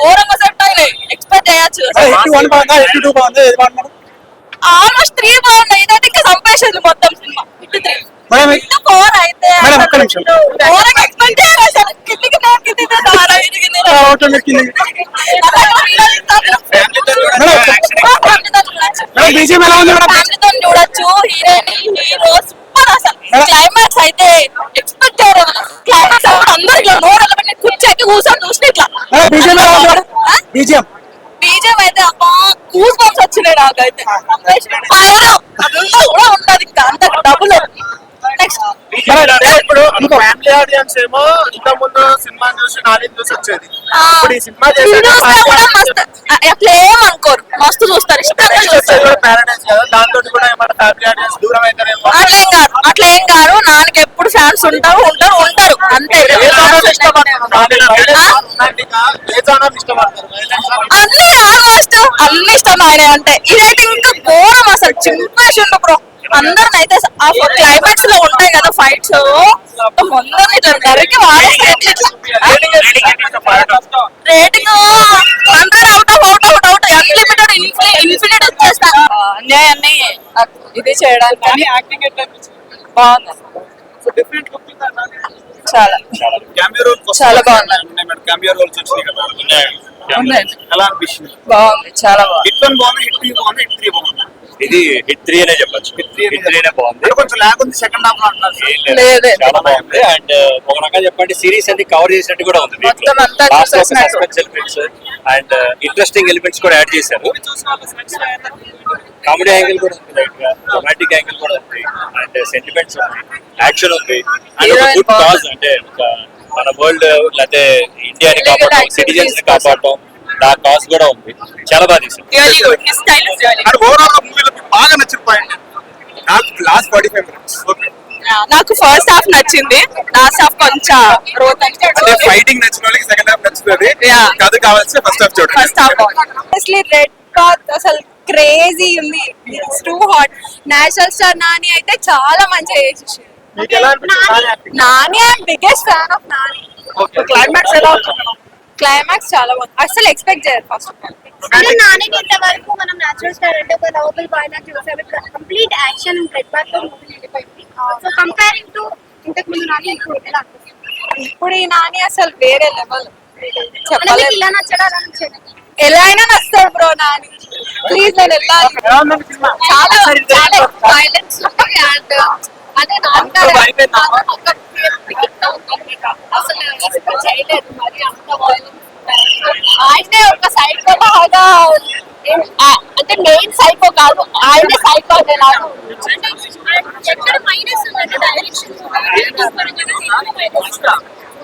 ఘోరంగా సెట్ అయినాయి. ఎక్స్పెక్ట్ చేయొచ్చు. ఆల్మోస్ట్ త్రీ బాగున్నాయి. ఇదైతే ఇంకా సంపేసింది మొత్తం cinema. Hit three hit four అయితే. ఘోరంగా ఎక్స్పెక్ట్ చేయాలి కిందికి నేను కిందికి ఫ్యామిలీతో చూడొచ్చు. హీరోయిన్ హీరో సూపర్ అసలు. క్లైమాక్స్ అయితే ఎక్స్పెక్ట్ చేయరు. క్లైమాక్స్ అందరూ ఇట్లా పెట్టి కూర్చోకి కూర్చొని చూసిన ఇట్లా. బీజిఎం బీజేపీ అయితే అబ్బా కూస్ బంప్స్ వచ్చినాయి నాకైతే. ఫైర్ అంతా. కూడా ఉంటది ఇంకా అంత డబుల్ నెక్స్ట్ ఇప్పుడు ఫ్యామిలీ ఆడియన్స్ ఏమో ఇంత ముందు సినిమా చూసి చూసి వచ్చేది. ఇప్పుడు ఈ సినిమా చేశాక కూడా మస్తు అట్లా చూస్తారు ఇష్టంగా చూస్తారు పారాడైస్ కదా దాంతో కూడా ఫ్యామిలీ ఆడియన్స్ దూరం అవుతారేమో. అట్లేం కాదు అట్లేం కాదు. నాన్నకి ఎప్పుడు ఫ్యాన్స్ ఉంటారు ఉంటారు ఉంటారు అంతే ఏ genre ఇష్టపడతారు? ఏ genre ఇష్టపడతారు? అన్ని ఆల్మోస్ట్ అన్ని ఇష్టం ఆయన. అంటే ఇదైతే ఇంకా ఘోరం అసలు. చింపేసిండు బ్రో. అందరిని అయితే ఆ క్లైమాక్స్లో ఉంటాయి కదా ఫైట్స్ ముందరిని ఇట్లా నరికి rating hundred out of out out out unlimited infinite ఇచ్చేస్తా అన్యాయాన్ని ఇది చేయడానికి. బాగుంది. డిఫరెంట్ లుక్ చాలా. క్యామియో బాగున్నాయి. క్యామియో రోల్స్ వచ్చినాయి కదా. ఎలా అనిపిస్తుంది? బాగుంది చాలా బాగుంది. హిట్ వన్ బాగుంది హిట్ టూ బాగుంది హిట్ త్రీ బాగుంది. ఇది హిట్ త్రీ అనే చెప్పొచ్చు. హిట్ త్రీనే బాగుంది. అంటే కొంచెం ల్యాగ్ ఉంది సెకండ్ హాఫ్లో అంటున్నారు ఏం లేదు. లేదే. చాలా బాగుంది. అండ్ ఒక రకంగా చెప్పండి సిరీస్ అన్ని కవర్ చేసినట్టు కూడా ఉంది. Suspense elements and interesting elements కూడా యాడ్ చేశారు. కామెడీ యాంగిల్ కూడా ఉంది లైట్గా రొమాంటిక్ యాంగిల్ కూడా ఉంది. అండ్ సెంటిమెంట్స్ ఉంది. యాక్షన్ ఉంది. అండ్ గుడ్ బాగుంది. కాజ్ అంటే ఒక మన వరల్డ్ లేకపోతే ఇండియాని కాపాడటం సిటిజన్స్ని కోసం. కాపాడటం ఆ కాజ్ కూడా ఉంది. చాలా బాగా మీకు బాగా నచ్చిన పాయింట్ నాకు last forty five minutes okay నాకు ఫస్ట్ హాఫ్ నచ్చింది. లాస్ట్ హాఫ్ కొంచెం రోత్ అంటే ఫైటింగ్ నచ్చిన వాళ్ళకి సెకండ్ హాఫ్ నచ్చుతుంది. కథ కావాల్సి ఫస్ట్ హాఫ్ చూడండి. ఫస్ట్ హాఫ్ అసలు రెడ్ పాత్ అసలు క్రేజీ ఉంది. It's too hot natural star Nani అయితే చాలా మంచిగా చేసేసాడు. Nani? Nani I biggest fan of Nani. Okay. Climax ఎలా వచ్చింది క్లైమాక్స్ చాలా బాగుంది. అసలు ఎక్స్పెక్ట్ చేయరు ఫస్ట్ అంటే నానికి ఇంతవరకు మనం నేచురల్ స్టార్ అంటే ఒక లవబుల్ బాయ్ చూసాము. కంప్లీట్ యాక్షన్ రెడ్ బాత్తో మూవీ నిండిపోయింది సో కంపేరింగ్ టు ఇంతకు ముందు నాని ఇప్పుడు ఎలా అనిపిస్తుంది? ఇప్పుడు ఈ నాని అసలు వేరే లెవెల్ చెప్పలేదు ఇలా నచ్చడా ఎలా అయినా నస్తాడు బ్రో నాని. ప్లీజ్ నేను వెళ్ళాలి. చాలా చాలా వైలెన్స్ అండ్ అదే నాన్నగారు అసలు expect చేయలేదు మరి అంత violence. ఆయనే ఒక సైకో లాగా ఏం- ఆ, అంటే మెయిన్ సైకో కాదు ఆయనే సైకో అనేలాగా ఎక్కడ మైనస్ ఉందంటే డైరెక్షన్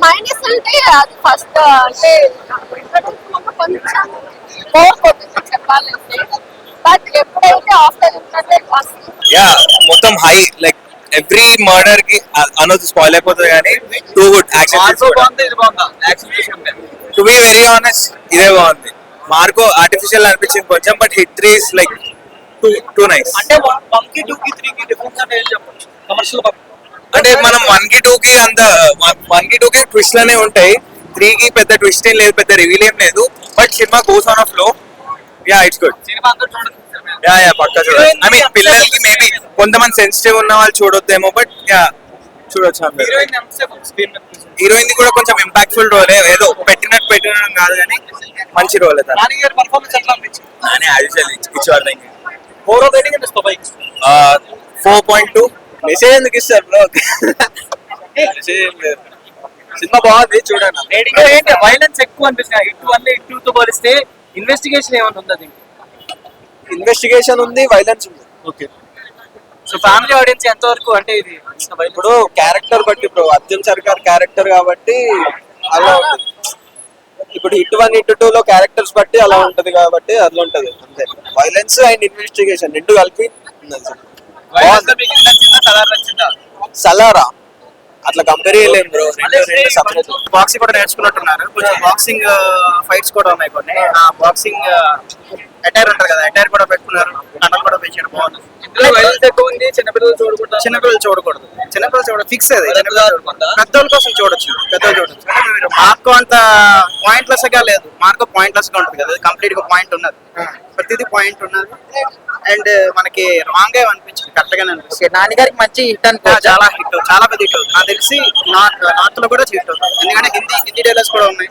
మైనస్ అంటే అది ఫస్ట్ అంటే కొంచెం బోర్ కొట్టింది చెప్పాలంటే బట్ ఎప్పుడైతే ఆఫ్టర్ ఏంటంటే యా మొత్తం హై లైక్ ఎవ్రీ మర్డర్కి అనొచ్చు స్పాయిల్ అయిపోతుంది కానీ too good action to be very honest ఇదే బాగుంది. మార్కో ఆర్టిఫిషియల్ అనిపించింది కొంచెం but hit three is like too nice అంటే వన్కి టూ కి త్రీ కి డిఫరెన్స్ అంటే ఏం చెప్పొచ్చు? కమర్షియల్ అంటే మనం వన్కి టూ కి అంత వన్కి టూ కి ట్విస్ట్ లనే ఉంటాయి. త్రీ కి పెద్ద ట్విస్ట్ ఏం లేదు పెద్ద రివీల్ ఏం లేదు. But cinema goes on of flow yeah it's good cinema అంతా చూడండి. యా యా పక్కా చూడొచ్చు ఐ మీన్ పిల్లలకి మేబీ కొంతమంది సెన్సిటివ్ ఉన్న వాళ్ళు చూడొద్దేమో బట్ యా చూడొచ్చు అందరూ హీరోయిన్ ఎంతసేపు స్క్రీన్ మీద కూర్చుంది? హీరోయిన్ కూడా కొంచెం ఇంపాక్ట్ఫుల్ రోలే ఏదో పెట్టినట్టు పెట్టినట్టు కాదు కానీ మంచి రోలే ఫోర్ పాయింట్ టూ మెసేజ్ ఎందుకు ఇస్తారు బ్రో సినిమా బాగుంది చూడండి. రేటింగ్ ఏంటి? వైలెన్స్ ఎక్కువ అనిపిస్తుంది. ఇటు వన్ ఇటు తో పోలిస్తే ఇన్వెస్టిగేషన్ ఏమైనా ఉందా దీనికి? ఇన్వెస్టిగేషన్ ఉంది వైలెన్స్ ఉంది. ఓకే. సో ఫ్యామిలీ ఆడియన్స్ ఎంత వరకు అంటే ఇది ఇప్పుడు క్యారెక్టర్ బట్టి బ్రో అర్జున్ సర్కార్ క్యారెక్టర్ కాబట్టి అలా ఉంటుంది. ఇప్పుడు హిట్ వన్ హిట్ టూ లో క్యారెక్టర్స్ బట్టి అలా ఉంటది కాబట్టి అట్లా ఉంటది. అంతే. వైలెన్స్ అండ్ ఇన్వెస్టిగేషన్ రెండు కలిపి. సలారా అట్లా కంపేర్ చేయలేం బ్రో బాక్సింగ్ కూడా నేర్చుకున్నట్టున్నారు. కొంచెం బాక్సింగ్ ఫైట్స్ కూడా ఉన్నాయి కొన్ని. ఆ బాక్సింగ్ అటైర్ ఉంటారు కదా అటైర్ కూడా పెట్టుకున్నారు. కండలు కూడా పెంచారు బాగుంది. చిన్నపిల్లలు చూడకుండా చిన్నపిల్లలు చూడకూడదు. చిన్నపిల్లలు చూడ ఫిక్స్ అది చూడకూడదు. పెద్దోళ్ళ కోసం చూడొచ్చు పెద్దోళ్ళు చూడొచ్చు. మార్కో అంత పాయింట్లెస్గా లేదు. మార్కో పాయింట్లెస్గా ఉంటుంది కదా కంప్లీట్గా పాయింట్ ఉన్నది. ప్రతిదీ పాయింట్ ఉన్నది. అండ్ మనకి రాంగ్గా అనిపించింది కరెక్ట్ గానే అనిపిస్తుంది నాన్నగారికి మంచి హిట్ ఆ, చాలా హిట్ చాలా పెద్ద హిట్ నాకు తెలిసి నార్త్ నార్త్లో కూడా హిట్ అవుతుంది ఎందుకంటే హిందీ హిందీ డైలాగ్స్ కూడా ఉన్నాయి.